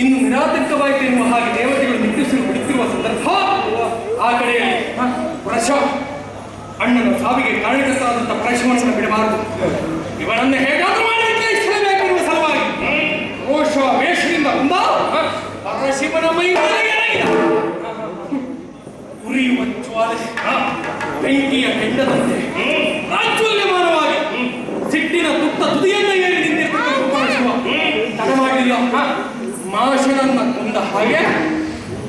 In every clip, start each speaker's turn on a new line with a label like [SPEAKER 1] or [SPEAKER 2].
[SPEAKER 1] ಇನ್ನು ನಿರಾತಂಕವಾಯಿತು ಎನ್ನುವ ಹಾಗೆ ದೇವತೆಗಳು ನಿಟ್ಟುಸಿರು ಬಿಡುತ್ತಿರುವ ಸಂದರ್ಭ. ಆ ಕಡೆಯಲ್ಲಿ ಪ್ರಶ, ಅಣ್ಣನ ಸಾವಿಗೆ ಕಾರಣಕರ್ತಾದಂತಹ ಪ್ರಶವನ್ನು ಬಿಡಬಾರದು. ಇವನನ್ನು ಹೇಗಾದರೂ ಮಾಡಲಿಕ್ಕೆ ಇಷ್ಟಬೇಕೆನ್ನುವ ಸಲುವಾಗಿ ರೋಷ ವೇಷದಿಂದ ಬಂದ ಪರಶಿವನ ಮೈ. ಉರಿಯುವ ಜ್ವಾಲೆ ಬೆಂಕಿಯ ಕೆಂಡದಂತೆ ರಾಜ್ಯಲ್ಯಮಾನವಾಗಿ ಸಿಟ್ಟಿನ ತುತ್ತ ತುದಿಯನ್ನ ಮಾಶನನ್ನ ಕೊಂದ ಹಾಗೆ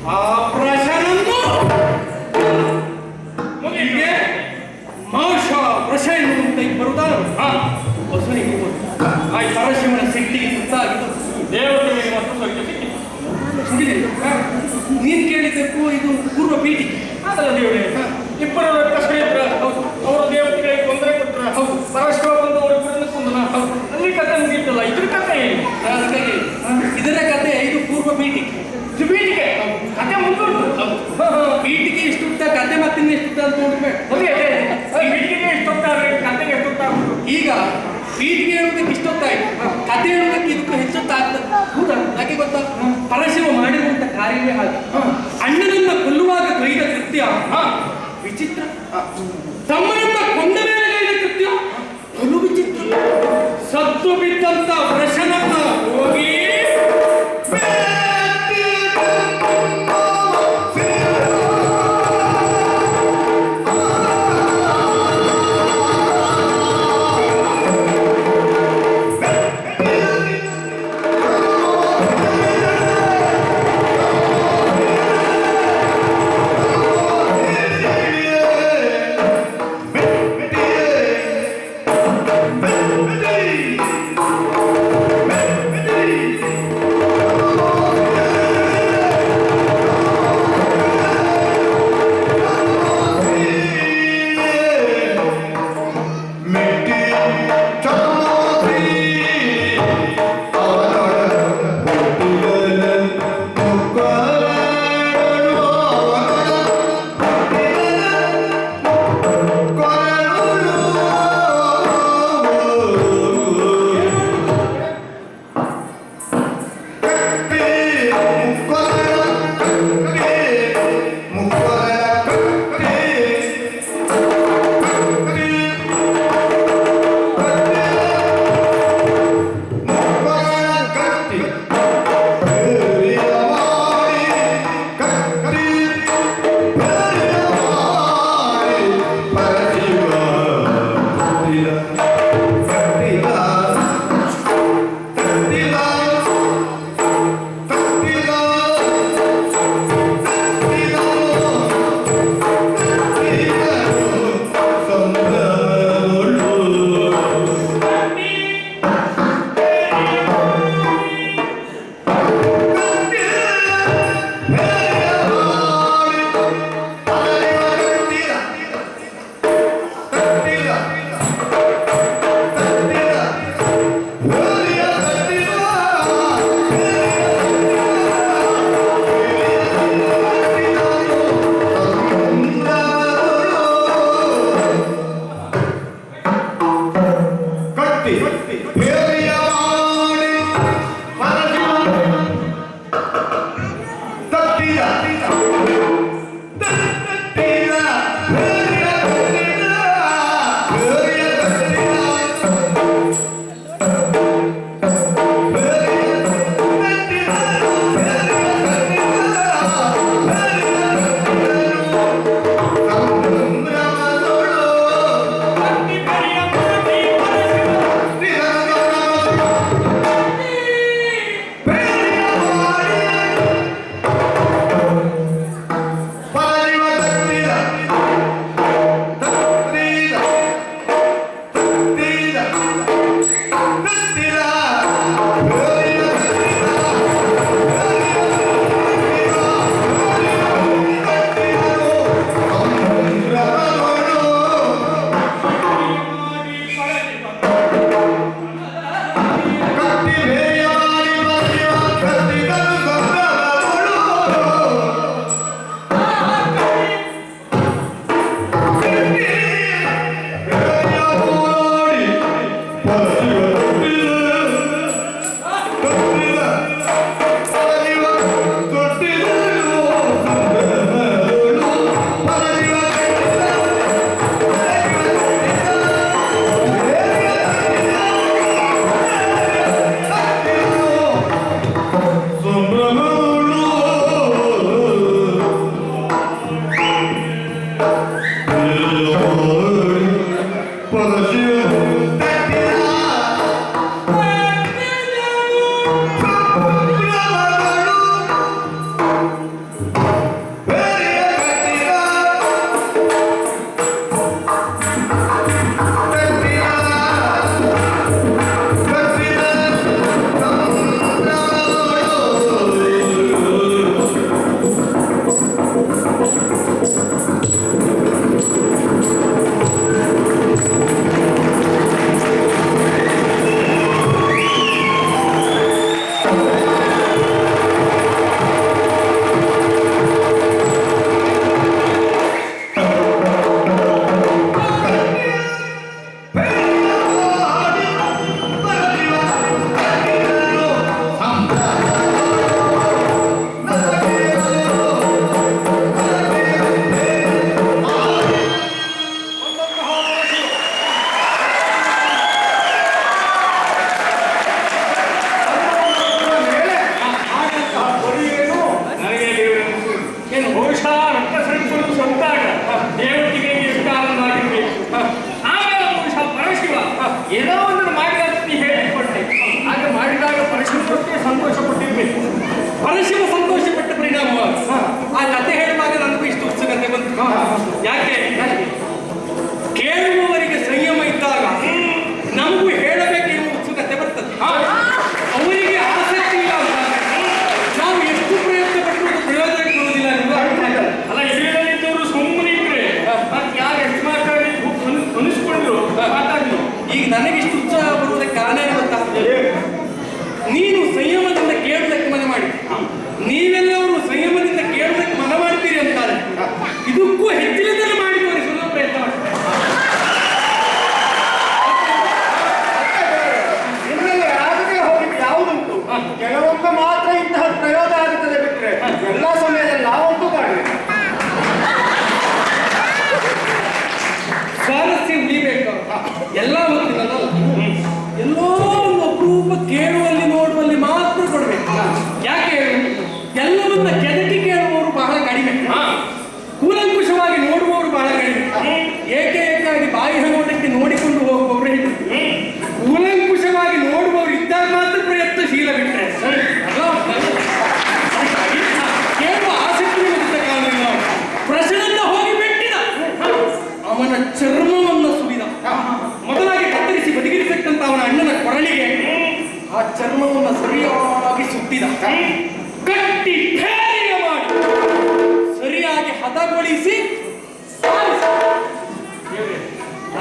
[SPEAKER 1] ಆ ಪ್ರಶನನ್ನು ಮುಂದಿಗೆ ಮಾಂಸ ಪ್ರಶ ಎನ್ನುವಂತ ಇಬ್ಬರು ಆ. ಆ ಪರಶಿವನ ಸಿಟ್ಟಿಗೆ
[SPEAKER 2] ಮತ್ತು ಸ್ವರ್ಗ
[SPEAKER 1] ನೀನು ನೀನ್ ಕೇಳಿದ್ದಕ್ಕೂ ಇದು ಪೂರ್ವ ಅಂತ ಈಗ ಪೀಠಿಗೆ ಹೇಳೋದಕ್ಕೆ ಇಷ್ಟೊತ್ತಾಯ್ತು. ಕತೆ ಹೇಳೋದಕ್ಕೆ ಇದಕ್ಕೂ ಹೆಚ್ಚೊತ್ತಾಗ್ತದೆ. ಹೌದಾ? ನನಗೆ ಗೊತ್ತಾ? ಪರಶಿವ ಮಾಡಿರುವಂತ ಕಾರ್ಯವೇ ಹಾಗೆ. ಅಣ್ಣನನ್ನ ಕೊಲ್ಲುವಾಗ ಕೈದ ಕೃತ್ಯ. ವಿಚಿತ್ರ. ಅಡ್ಡಗೊಳಿಸಿ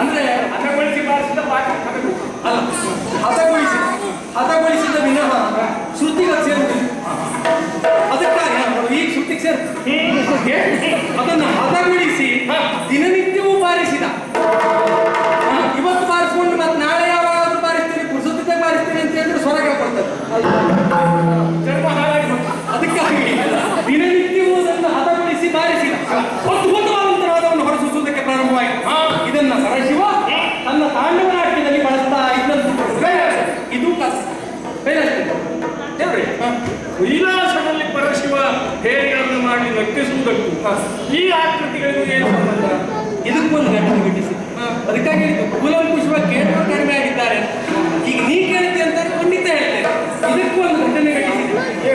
[SPEAKER 1] ಅಂದ್ರೆ ಹದಗೊಳಿಸಿ ಬಾರಿಸಿದ ಬಾಕಿ ಅಲ್ಲ ಹದಗೊಳಿಸಿ ಹದಗೊಳಿಸಿದ ವಿನಃ
[SPEAKER 2] ಶ್ರುತಿಗೆ ಸೇರುವುದಿಲ್ಲ. ಅದಕ್ಕಾಗಿ ನಾವು ಈ ಶ್ರುತಿಗೆ ಸೇರ್ತದೆ ಅದನ್ನು ಹದಗೊಳಿಸಿ ದಿನನಿತ್ಯವೂ ಬಾರಿಸಿದ. ಇವತ್ತು ಬಾರಿಸ್ಕೊಂಡು ಮತ್ತೆ ನಾಳೆ ಯಾವಾಗಾದ್ರೂ ಬಾರಿಸ್ತೀನಿ ಪುರುಸೊತ್ತಿಗೆ ಬಾರಿಸ್ತೀನಿ ಅಂತ ಹೇಳಿದ್ರೆ ಸ್ವರ ಕೇಳ್ಕೊಡ್ತಾರೆ ಅದಕ್ಕಾಗಿ ವಿಲಾಸದಲ್ಲಿ
[SPEAKER 1] ಪರಶಿವ ಹೇಳಿಗಳನ್ನು ಮಾಡಿ ನಟಿಸುವುದಕ್ಕೂ ಈ ಆಕೃತಿಗಳಿಗೂ
[SPEAKER 2] ಏನು ಸಂಬಂಧ? ಇದಕ್ಕೊಂದು ಘಟನೆ ಘಟಿಸಿ ಅದಕ್ಕಾಗಿ ಕೂಲಂಕುಷವ ಕೇಂದ್ರ ಕಡಿಮೆ ಆಗಿದ್ದಾರೆ
[SPEAKER 1] ಈಗ ನೀ ಕೇಳಿದೆ ಅಂತ ಖಂಡಿತ ಹೇಳ್ತೇನೆ. ಇದಕ್ಕೂ
[SPEAKER 3] ಒಂದು ಘಟನೆ
[SPEAKER 1] ಘಟಿಸಿದೆ.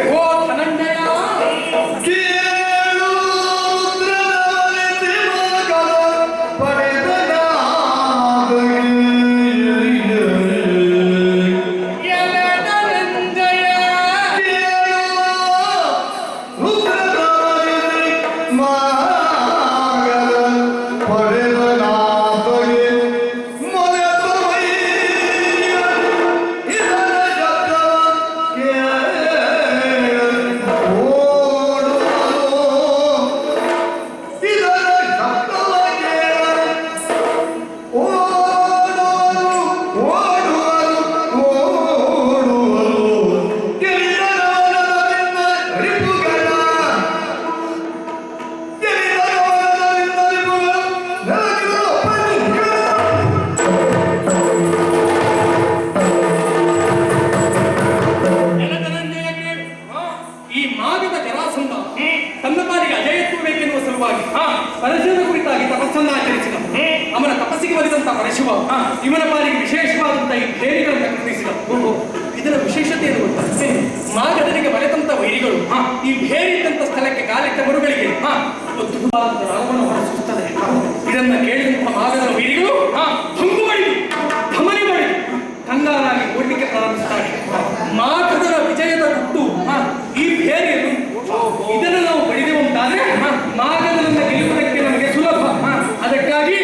[SPEAKER 1] ಪರಶುವಿನ ಕುರಿತಾಗಿ ತಪಸ್ಸನ್ನು ಆಚರಿಸಿದ ಅವನ ತಪಸ್ಸಿಗೆ ಬರೆದಂತಹ ಪರಶುವ ಇವನ ಪಾಲಿಗೆ ವಿಶೇಷವಾದಂತಹ ಈ ಪ್ರೇರಿಗಳನ್ನು ಕೃತಿಸಿದವು ಇದರ ವಿಶೇಷತೆ ಏನು ಗೊತ್ತಾ? ಮಾಗದರಿಗೆ ಬರೆದಂತ ವೈರಿಗಳು. ಈ ಭೇರಿದ್ದಂತ ಸ್ಥಳಕ್ಕೆ ಕಾಲಿಟ್ಟ ಮರುಗಳಿಗೆ. ತುಂಬಾ ರಾಮವನ್ನು ಹೊರಸೂಸುತ್ತದೆ ಇದನ್ನ ಕೇಳಿದಂತಹ ಮಾಗದ ವೈರಿಗಳು ಕಂಗಾರಾಗಿ ಮಾಡಿ ಮಾಡಿ ಓಡಲಿಕ್ಕೆ ಪ್ರಾರಂಭಿಸುತ್ತಾರೆ ಮಾಗದರ ವಿಜಯದ ಹುಟ್ಟು ಈ ಭೇರಿಯನ್ನು ಇದನ್ನು ನಾವು ಬಳಿದೆವು ಮಾರ್ಗದಲ್ಲಿ ಗೆಲ್ಲುವುದಕ್ಕೆ ನಮಗೆ ಸುಲಭ. ಅದಕ್ಕಾಗಿ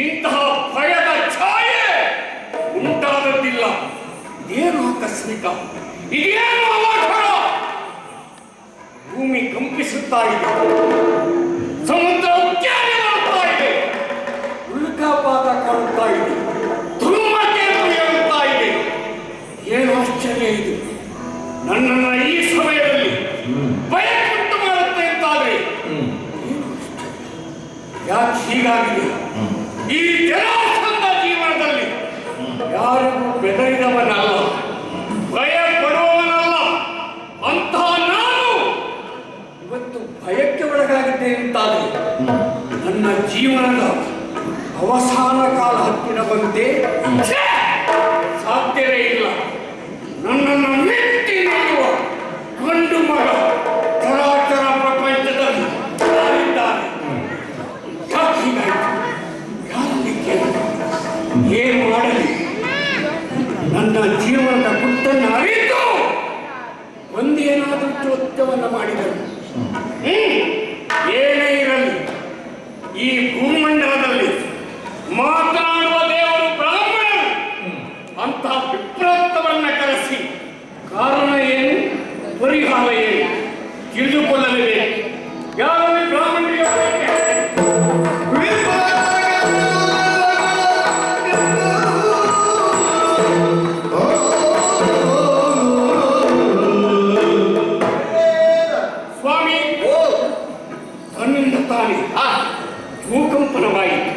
[SPEAKER 3] ಇಂತಹ ಭಯದ ಛಾಯೆ ಉಂಟಾದದ್ದಿಲ್ಲ ಏನು ಆಕಸ್ಮಿಕ? ಇದೇನು ಅವಾಂತರ ಭೂಮಿ ಕಂಪಿಸುತ್ತಾ ಇದೆ. ಸಮುದ್ರ ಉದ್ಯಾನ ಮಾಡ್ತಾ ಇದೆ. ಉಲ್ಕಾಪಾತ ಕಾಣುತ್ತಾ ಇದೆ. ಧೂಮಕೇತು ಏಳುತ್ತಾ ಇದೆ. ಏನು ಆಶ್ಚರ್ಯ ಇದು? ನನ್ನನ್ನು ಈ ಸಮಯದಲ್ಲಿ ಭಯಕ್ಕಿಟ್ಟು ಮಾಡುತ್ತೆ ಅಂತಾದ್ರೆ ಯಾಕೆ ಹೀಗಾಗಿದೆ? ಈ ಜನಾರ್ಥ ಜೀವನದಲ್ಲಿ ಯಾರಿಗೂ ಬೆದರಿದವನಲ್ಲ ಭಯ ಪಡುವವನಲ್ಲ ಅಂತಹ ನಾನು ಇವತ್ತು ಭಯಕ್ಕೆ ಒಳಗಾಗಿದ್ದೇನೆ ಅಂತಾದ್ರೆ ನನ್ನ ಜೀವನದ ಅವಸಾನ ಕಾಲ ಹತ್ತಿರ ಬಂತೆ ತನ್ನಿಂದ ಆ ಭೂಕಂಪನವಾಯಿತು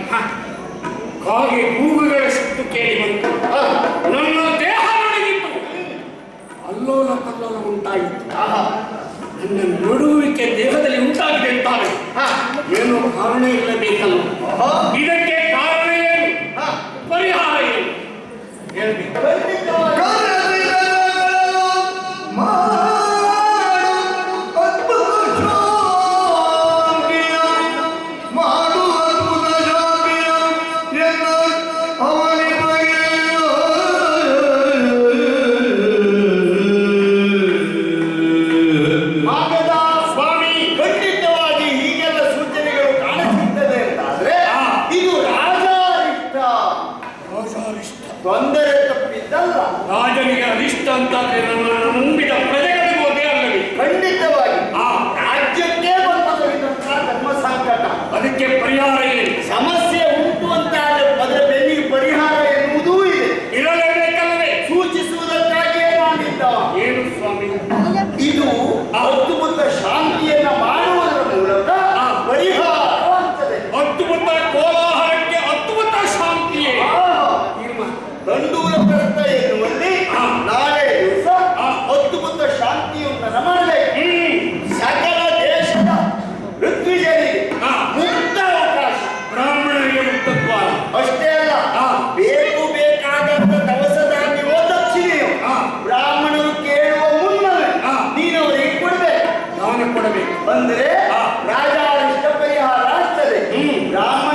[SPEAKER 3] ಹಾಗೆ ಕೂಗುಗಳ ಶಬ್ದ ಕೇಳಿ ಬಂತು. ನನ್ನ ದೇಹ ನಡಗಿತ್ತು ಅಲ್ಲೋಲ ಕಲ್ಲೋಲ ಉಂಟಾಯಿತು. ನನ್ನ ನಡುವಿಕೆ ದೇಹದಲ್ಲಿ ಉಂಟಾಗಿದೆ ಅಂತಾರೆ ಏನೋ ಕಾರಣ ಇಲ್ಲಬೇಕಲ್ಲ. ಇದಕ್ಕೆ ಕಾರಣ ಏನು? ಪರಿಹಾರ ಏನು? ಹೇಳ್ಬೇಕು. ರಾಜನಿಗೆ ಅರಿಷ್ಟ ಅಂತ ನಂಬಿದ ಪ್ರಜೆಗಳಿಗೂ ಅದೇ ಅಲ್ಲವೇ?
[SPEAKER 4] ಖಂಡಿತವಾಗಿ.
[SPEAKER 3] ಆ.
[SPEAKER 4] ರಾಜ್ಯಕ್ಕೆ ಬಂದ ಧರ್ಮ ಸಂಕಟ.
[SPEAKER 3] ಅದಕ್ಕೆ ಪರಿಹಾರ
[SPEAKER 2] बंद हाँ। राजा परिहार हम्म। राम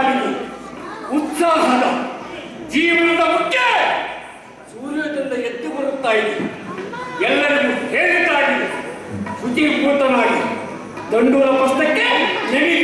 [SPEAKER 2] ನನ್ನ ಉತ್ಸಾಹದ ಜೀವನದ ಮುಖ್ಯ ಸೂರ್ಯದಿಂದ ಎದ್ದು ಬರುತ್ತಾ ಇದೆ ಎಲ್ಲರಿಗೂ ಹೇಳ್ತಾ ಇದೆ ಶುಚಿಭೂತನಾಗಿ ದಂಡೂರ ಪಸ್ತಕ್ಕೆ ನೆನೀತೇನೆ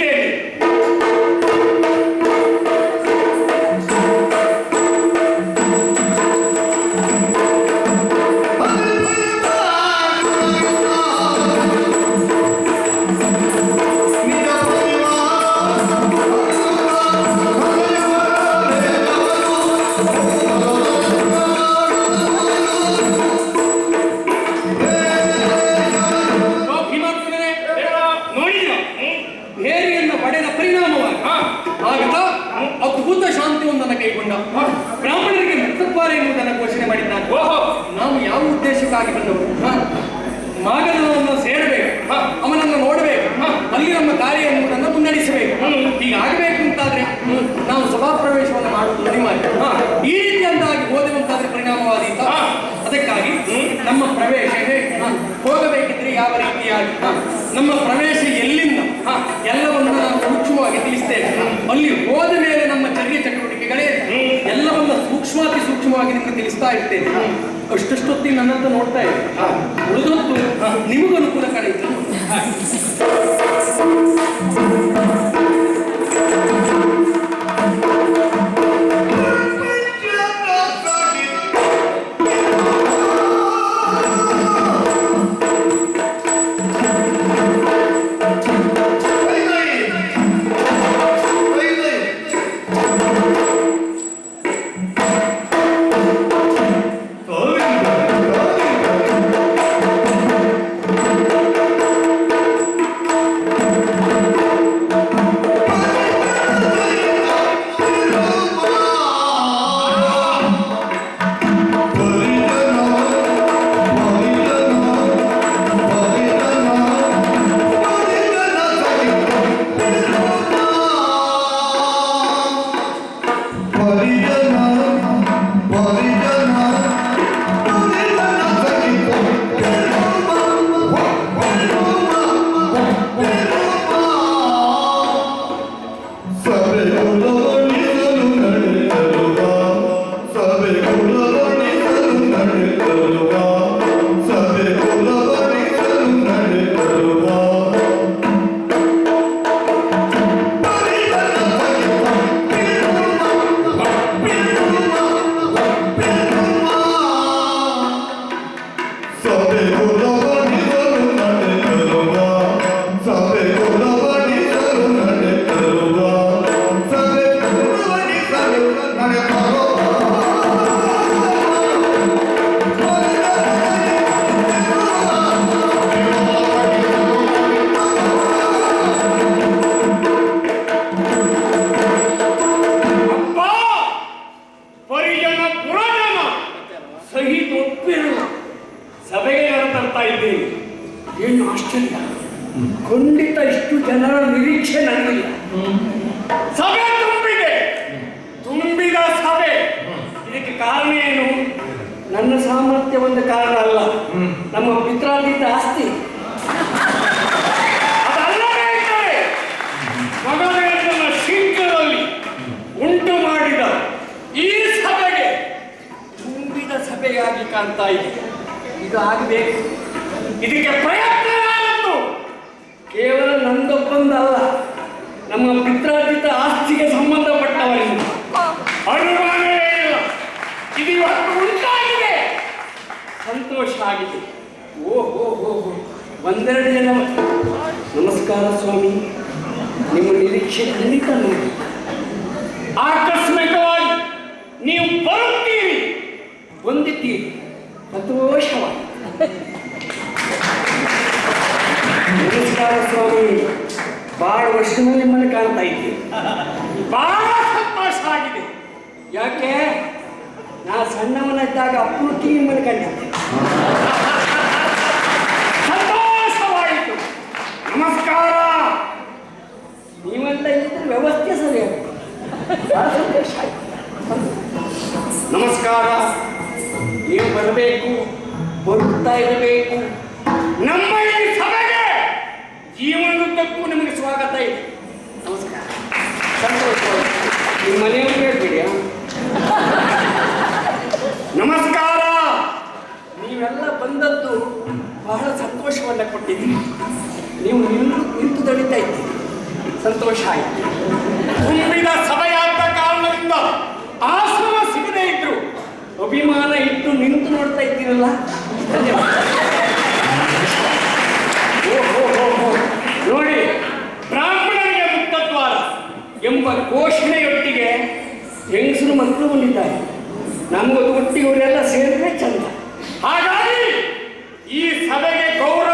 [SPEAKER 1] ನಮ್ಮ ಪ್ರವೇಶ ಹೇಗೆ? ಹೋಗಬೇಕಿದ್ರೆ ಯಾವ ರೀತಿಯಾಗಿ? ನಮ್ಮ ಪ್ರವೇಶ ಎಲ್ಲಿಂದ? ಎಲ್ಲವನ್ನು ನಾವು ಸೂಕ್ಷ್ಮವಾಗಿ ತಿಳಿಸ್ತೇವೆ ಅಲ್ಲಿ ಹೋದ ಮೇಲೆ ನಮ್ಮ ಚರ್ಯ ಚಟುವಟಿಕೆಗಳೇ ಎಲ್ಲವನ್ನ ಸೂಕ್ಷ್ಮಾತಿ ಸೂಕ್ಷ್ಮವಾಗಿ ನಿಮಗೆ ತಿಳಿಸ್ತಾ ಇರ್ತೇನೆ ಅಷ್ಟಷ್ಟೊತ್ತಿ ನನ್ನಂತ ನೋಡ್ತಾ ಇದೆ ಉಳಿದೊತ್ತು ನಿಮಗೂ ಅನುಕೂಲ ಕಡೆ
[SPEAKER 3] ಖಂಡಿತ ಇಷ್ಟು ಜನರ ನಿರೀಕ್ಷೆ ನನಗಿಲ್ಲ.
[SPEAKER 2] ಸಭೆ ತುಂಬಿದೆ. ತುಂಬಿದ ಸಭೆ. ಇದಕ್ಕೆ ಕಾರಣ ಏನು?
[SPEAKER 3] ನನ್ನ ಸಾಮರ್ಥ್ಯ ಒಂದು ಕಾರಣ ಅಲ್ಲ. ನಮ್ಮ ಪಿತ್ರಾದಿದ್ದ ಆಸ್ತಿ.
[SPEAKER 2] ಉಂಟು ಮಾಡಿದ ಈ ಸಭೆಗೆ
[SPEAKER 3] ತುಂಬಿದ ಸಭೆಯಾಗಿ ಕಾಣ್ತಾ ಇದೆ. ಇದು ಆಗಬೇಕು
[SPEAKER 2] ಇದಕ್ಕೆ ಪ್ರಯತ್ನ
[SPEAKER 3] ಕೇವಲ ನಂದೊಬ್ಬಂದಲ್ಲ ನಮ್ಮ ಪಿತ್ರಾರ್ಜಿತ ಆಸ್ತಿಗೆ
[SPEAKER 2] ಸಂಬಂಧಪಟ್ಟವರಿಗೆ. ಇಲ್ಲ.
[SPEAKER 3] ಸಂತೋಷ ಆಗಿದೆ. ಓಹೋ ಹೋ ಒಂದೆರಡು ಜನ ನಮಸ್ಕಾರ ಸ್ವಾಮಿ. ನಿಮ್ಮ ನಿರೀಕ್ಷೆ ಖಂಡಿತ ನೋಡಿ.
[SPEAKER 2] ಆಕಸ್ಮಿಕವಾಗಿ ನೀವು ಬರುತ್ತೀರಿ.
[SPEAKER 3] ಹೊಂದಿದ್ದೀರಿ. ಸಂತೋಷವಾಗಿ ಬಹಳ ಮನೆ ಕಾಣ್ತಾ ಇದ್ದೀವಿ.
[SPEAKER 2] ಬಹಳ ಸಂತೋಷ ಆಗಿದೆ.
[SPEAKER 3] ಯಾಕೆ? ನಾ ಸಣ್ಣವನಿದ್ದಾಗ ಅಪ್ರೂತಿ ನಿಮ್ಮನ್ನು ಕಂಡಿದ್ದೆ
[SPEAKER 2] ಸಂತೋಷವಾಯಿತು ನಮಸ್ಕಾರ
[SPEAKER 3] ನೀವೆಲ್ಲ ಇದ್ದರೆ ವ್ಯವಸ್ಥೆ ಸರಿಯಾಗಿ ಬಹಳ ಸಂತೋಷ ಆಯ್ತು ನಮಸ್ಕಾರ ನೀವು ಬರಬೇಕು ಬರುತ್ತಾ ಇರಬೇಕು
[SPEAKER 2] ನಮ್ಮ ಈ ಸಭೆಗೆ
[SPEAKER 3] ಜೀವನದುದ್ದಕ್ಕೂ ನಿಮಗೆ ಸ್ವಾಗತ ಇದೆ ನಮಸ್ಕಾರ ಸಂತೋಷವಾಯಿತು ನಿಮ್ಮ ಮನೆಯವ್ರು ಹೇಳ್ಬೇಡಿ ಆ?
[SPEAKER 2] ನಮಸ್ಕಾರ
[SPEAKER 3] ನೀವೆಲ್ಲ ಬಂದದ್ದು ಬಹಳ ಸಂತೋಷವನ್ನ ಕೊಟ್ಟಿದ್ದೀರಿ ನೀವು ನಿಲ್ಲು ನಿಂತು ದಳಿತಾ ಇದ್ದೀರಿ. ಸಂತೋಷ ಆಯಿತು.
[SPEAKER 2] ತುಂಬಿದ ಸಭೆಯಾದ ಕಾರಣದಿಂದ ಆಶ್ರಮ ಸಿಗದೇ ಇದ್ರು.
[SPEAKER 3] ಅಭಿಮಾನ ಇಟ್ಟು ನಿಂತು ನೋಡ್ತಾ ಇದ್ದೀರಲ್ಲ. ನೋಡಿ
[SPEAKER 2] ಬ್ರಾಹ್ಮಣನಿಗೆ ಮುಕ್ತದ್ವಾರ
[SPEAKER 3] ಎಂಬ ಘೋಷಣೆಯೊಟ್ಟಿಗೆ ಹೆಂಗಸರು ಮಕ್ಕಳು ಬಂದಿದ್ದಾರೆ ನಮ್ಗೊಂದು ಒಟ್ಟಿಗೆ ಅವರೆಲ್ಲ ಸೇರಿದ್ರೆ ಚಂದ.
[SPEAKER 2] ಹಾಗಾಗಿ ಸಭೆಗೆ ಗೌರವ